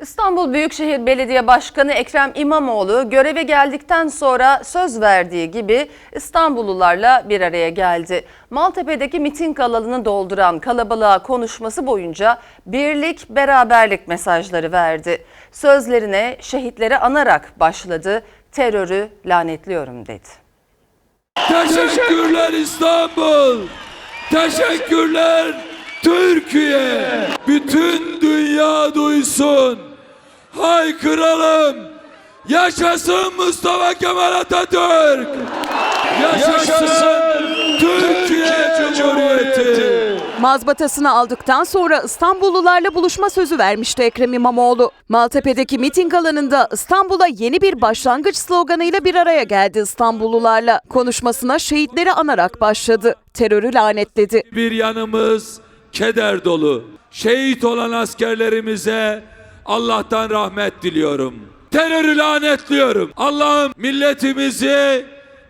İstanbul Büyükşehir Belediye Başkanı Ekrem İmamoğlu göreve geldikten sonra söz verdiği gibi İstanbullularla bir araya geldi. Maltepe'deki miting alanını dolduran kalabalığa konuşması boyunca birlik, beraberlik mesajları verdi. Sözlerine şehitleri anarak başladı. Terörü lanetliyorum dedi. Teşekkürler İstanbul. Teşekkürler Türkiye. Bütün dünya duysun. Haykıralım. Yaşasın Mustafa Kemal Atatürk. Yaşasın Türkiye Cumhuriyeti. Mazbatasını aldıktan sonra İstanbullularla buluşma sözü vermişti Ekrem İmamoğlu. Maltepe'deki miting alanında İstanbul'a yeni bir başlangıç sloganıyla bir araya geldi İstanbullularla. Konuşmasına şehitleri anarak başladı. Terörü lanetledi. Bir yanımız keder dolu. Şehit olan askerlerimize Allah'tan rahmet diliyorum. Terörü lanetliyorum. Allah'ım milletimizi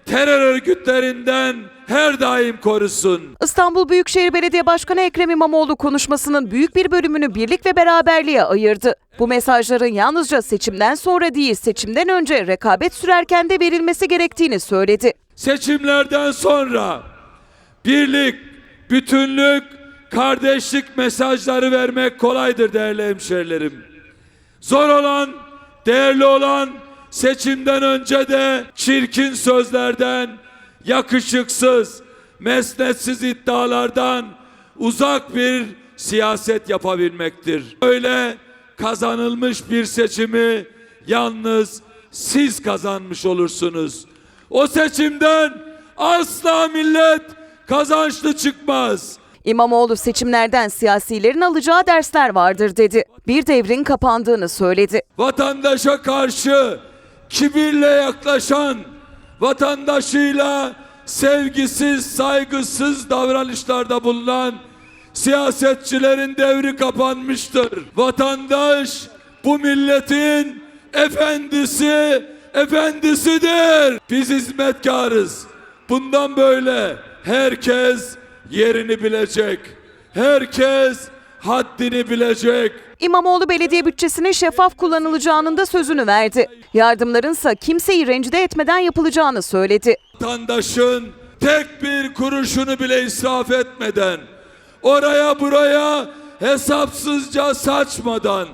terör örgütlerinden her daim korusun. İstanbul Büyükşehir Belediye Başkanı Ekrem İmamoğlu konuşmasının büyük bir bölümünü birlik ve beraberliğe ayırdı. Bu mesajların yalnızca seçimden sonra değil seçimden önce rekabet sürerken de verilmesi gerektiğini söyledi. Seçimlerden sonra birlik, bütünlük, kardeşlik mesajları vermek kolaydır değerli hemşerilerim. Zor olan, değerli olan seçimden önce de çirkin sözlerden, yakışıksız, mesnetsiz iddialardan uzak bir siyaset yapabilmektir. Öyle kazanılmış bir seçimi yalnız siz kazanmış olursunuz. O seçimden asla millet kazançlı çıkmaz. İmamoğlu seçimlerden siyasilerin alacağı dersler vardır dedi. Bir devrin kapandığını söyledi. vatandaşa karşı kibirle yaklaşan, vatandaşıyla sevgisiz, saygısız davranışlarda bulunan siyasetçilerin devri kapanmıştır. Vatandaş bu milletin efendisi, efendisidir. Biz hizmetkarız. Bundan böyle herkes yerini bilecek. Herkes haddini bilecek. İmamoğlu belediye bütçesinin şeffaf kullanılacağının da sözünü verdi. Yardımlarınsa kimseyi rencide etmeden yapılacağını söyledi. vatandaşın tek bir kuruşunu bile israf etmeden, oraya buraya hesapsızca saçmadan,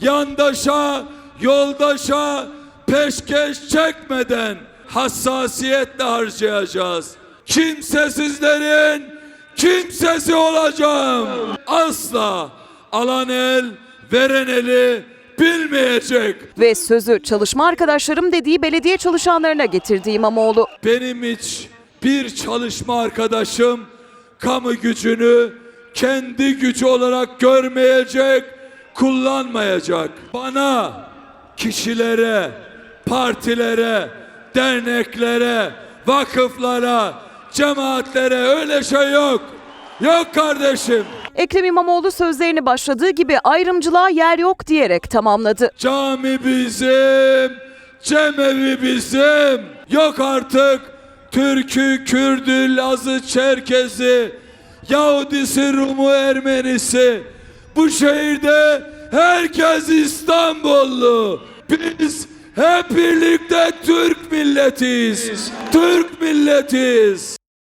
yandaşa, yoldaşa peşkeş çekmeden hassasiyetle harcayacağız. Kimsesizlerin kimsesi olacağım. Asla alan el, veren eli bilmeyecek. Ve sözü çalışma arkadaşlarım dediği belediye çalışanlarına getirdi İmamoğlu. Benim hiç bir çalışma arkadaşım kamu gücünü kendi gücü olarak görmeyecek, kullanmayacak. Bana, kişilere, partilere, derneklere, vakıflara, cemaatlere öyle şey yok. Yok kardeşim. Ekrem İmamoğlu sözlerini başladığı gibi ayrımcılığa yer yok diyerek tamamladı. Cami bizim, cemevi bizim. Yok artık Türk'ü, Kürd'ü, Laz'ı, Çerkez'i, Yahudisi, Rum'u, Ermenisi. Bu şehirde herkes İstanbullu. Biz hep birlikte Türk milletiyiz. Türk milletiyiz.